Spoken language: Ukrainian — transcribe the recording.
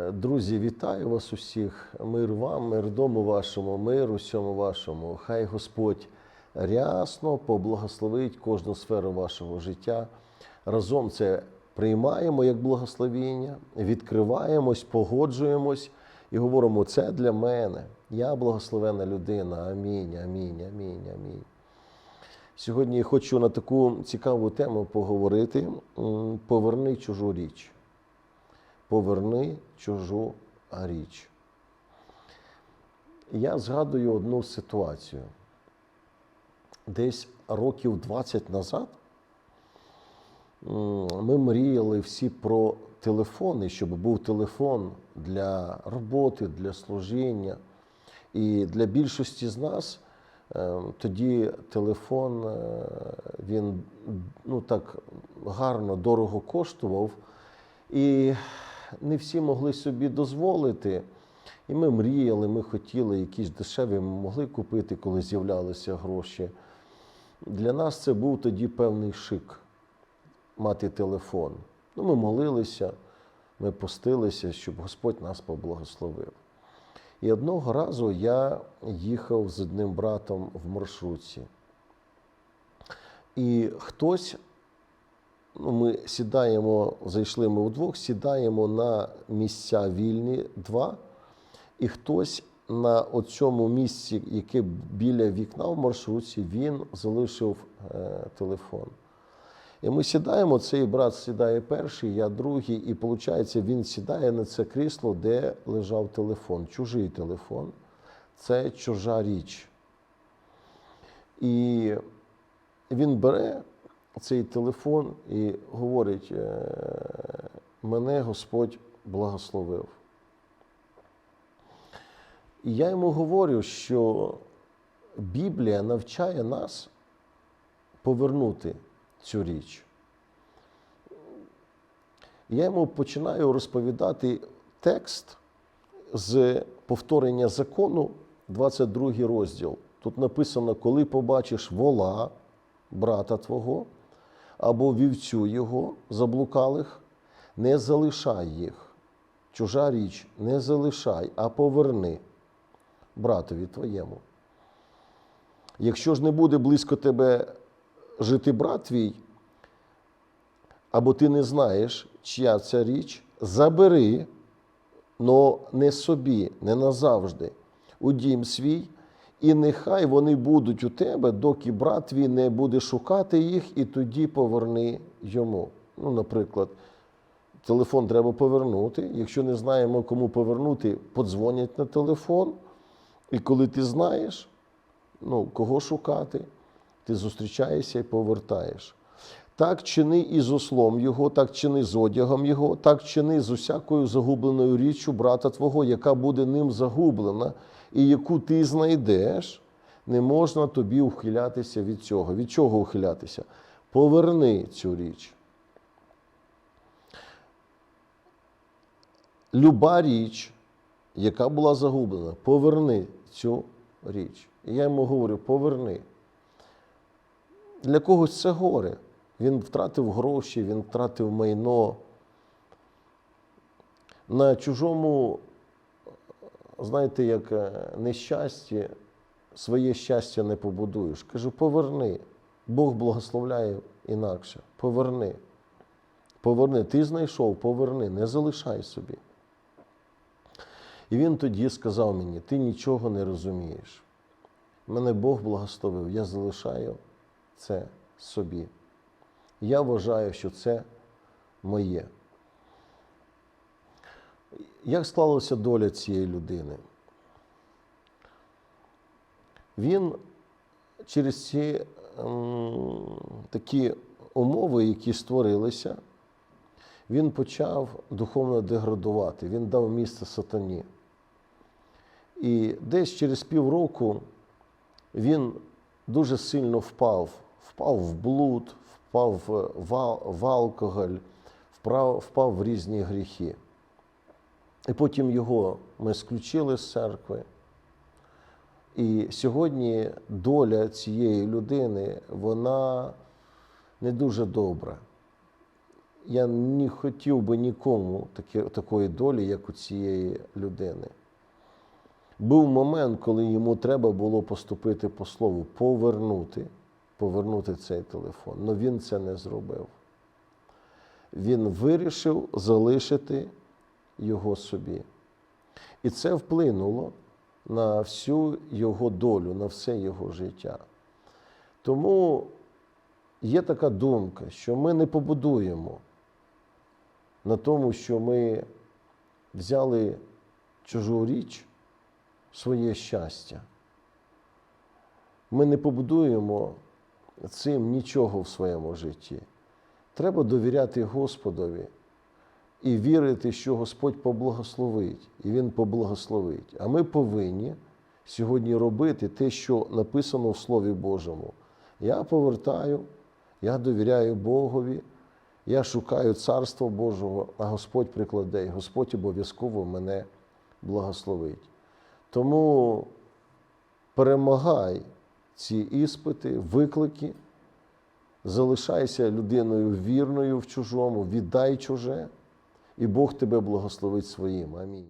Е, Друзі, вітаю вас усіх. Мир вам, мир дому вашому, мир усьому вашому. Хай Господь рясно поблагословить кожну сферу вашого життя. Разом це приймаємо як благословіння, відкриваємось, погоджуємось і говоримо: це для мене. Я благословена людина. Амінь, амінь, амінь, амінь. Сьогодні хочу на таку цікаву тему поговорити. Поверни чужу річ поверни чужу річ. Я згадую одну ситуацію. Десь років 20 назад ми мріяли всі про телефони, щоб був телефон для роботи, для служіння. І для більшості з нас е, тоді телефон е, він ну, так гарно, дорого коштував. І не всі могли собі дозволити. І ми мріяли, ми хотіли якісь дешеві, ми могли купити, коли з'являлися гроші. Для нас це був тоді певний шик мати телефон. Ну, ми молилися, ми постилися, щоб Господь нас поблагословив. І одного разу я їхав з одним братом в маршрутці. І хтось ну, ми сідаємо, зайшли ми вдвох, сідаємо на місця вільні два, і хтось на цьому місці, яке біля вікна в маршрутці, він залишив е, телефон. І ми сідаємо, цей брат сідає перший, я другий, і виходить, він сідає на це крісло, де лежав телефон, чужий телефон. Це чужа річ. І він бере цей телефон і говорить: «Е, мене Господь благословив. І я йому говорю, що Біблія навчає нас повернути цю річ. Я йому починаю розповідати текст з повторення закону, 22 розділ. Тут написано, коли побачиш вола, брата твого, або вівцю його заблукалих, не залишай їх. Чужа річ не залишай, а поверни братові твоєму. Якщо ж не буде близько тебе жити брат твій, або ти не знаєш, чия ця річ, забери, но не собі, не назавжди, у дім свій, і нехай вони будуть у тебе, доки брат твій не буде шукати їх, і тоді поверни йому. Ну, наприклад, телефон треба повернути. Якщо не знаємо, кому повернути, подзвонять на телефон. І коли ти знаєш, ну, кого шукати, ти зустрічаєшся і повертаєш. Так чини і з ослом його, так чини з одягом його, так чини з усякою загубленою річчю брата твого, яка буде ним загублена, і яку ти знайдеш, не можна тобі ухилятися від цього. Від чого ухилятися? Поверни цю річ. Люба річ, яка була загублена, поверни цю річ. І я йому говорю: поверни. Для когось це горе. Він втратив гроші, він втратив майно. На чужому, знаєте, як е, нещасті, своє щастя не побудуєш. Кажу, поверни. Бог благословляє інакше. Поверни. Поверни. Ти знайшов, поверни, не залишай собі. І він тоді сказав мені: ти нічого не розумієш. Мене Бог благословив, я залишаю це собі. Я вважаю, що це моє. Як склалася доля цієї людини? Він через ці ем, такі умови, які створилися, він почав духовно деградувати, він дав місце сатані. І десь через півроку він дуже сильно впав, впав в блуд, впав в, алкоголь, впав в різні гріхи. І потім його ми сключили з церкви. І сьогодні доля цієї людини, вона не дуже добра. я не хотів би нікому таке, такої долі, як у цієї людини. Був момент, коли йому треба було поступити по слову, повернути, повернути цей телефон. Але він це не зробив. Він вирішив залишити його собі. І це вплинуло на всю його долю, на все його життя. Тому є така думка, що ми не побудуємо на тому, що ми взяли чужу річ, своє щастя. Ми не побудуємо цим нічого в своєму житті. Треба довіряти Господові і вірити, що Господь поблагословить, і Він поблагословить. А ми повинні сьогодні робити те, що написано в Слові Божому. Я повертаю, я довіряю Богові, я шукаю Царство Божого, а Господь прикладе, і Господь обов'язково мене благословить. Тому перемагай ці іспити, виклики, залишайся людиною вірною в чужому, віддай чуже, і Бог тебе благословить своїм. Амінь.